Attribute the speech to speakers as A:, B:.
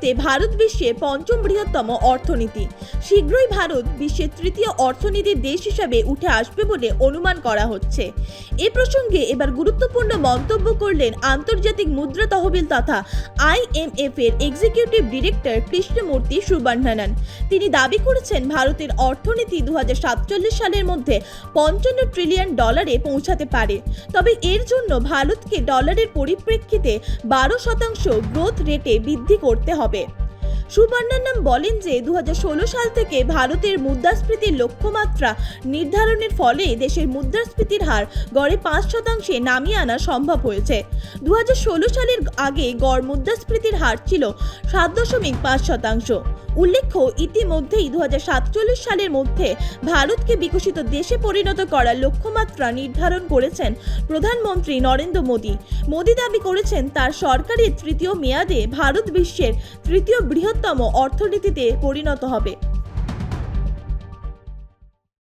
A: মুহূর্তে ভারত বিশ্বের পঞ্চম বৃহত্তম অর্থনীতি। শীঘ্রই ভারত বিশ্বের তৃতীয় অর্থনীতির দেশ হিসাবে উঠে আসবে বলে অনুমান করা হচ্ছে। এ প্রসঙ্গে এবার গুরুত্বপূর্ণ মন্তব্য করলেন আন্তর্জাতিক মুদ্রা তহবিল তথা আইএমএফ এর এক্সিকিউটিভ ডিরেক্টর কৃষ্ণমূর্তি সুবর্ণানন। তিনি দাবি করেছেন, ভারতের অর্থনীতি দু হাজার সাতচল্লিশ সালের মধ্যে পঞ্চান্ন ট্রিলিয়ন ডলারে পৌঁছাতে পারে। তবে এর জন্য ভারতকে ডলারের পরিপ্রেক্ষিতে বারো শতাংশ গ্রোথ রেটে বৃদ্ধি করতে হবে। সুবর্ণানম বলেন যে, দুহাজার ষোলো সাল থেকে ভারতের মুদ্রাস্ফীতির লক্ষ্যমাত্রা নির্ধারণের ফলে দেশের মুদ্রাস্ফীতির হার গড়ে পাঁচ শতাংশে নামিয়ে আনা সম্ভব হয়েছে। দু হাজার ষোলো সালের আগে গড় মুদ্রাস্ফীতির হার ছিল সাত দশমিক পাঁচ শতাংশ। উল্লেখ্য, ইতিমধ্যেই দু হাজার সাতচল্লিশ সালের মধ্যে ভারতকে বিকশিত দেশে পরিণত করার লক্ষ্যমাত্রা নির্ধারণ করেছেন প্রধানমন্ত্রী নরেন্দ্র মোদী। মোদী দাবি করেছেন, তার সরকারের তৃতীয় মেয়াদে ভারত বিশ্বের তৃতীয় বৃহত্তম অর্থনীতিতে পরিণত হবে।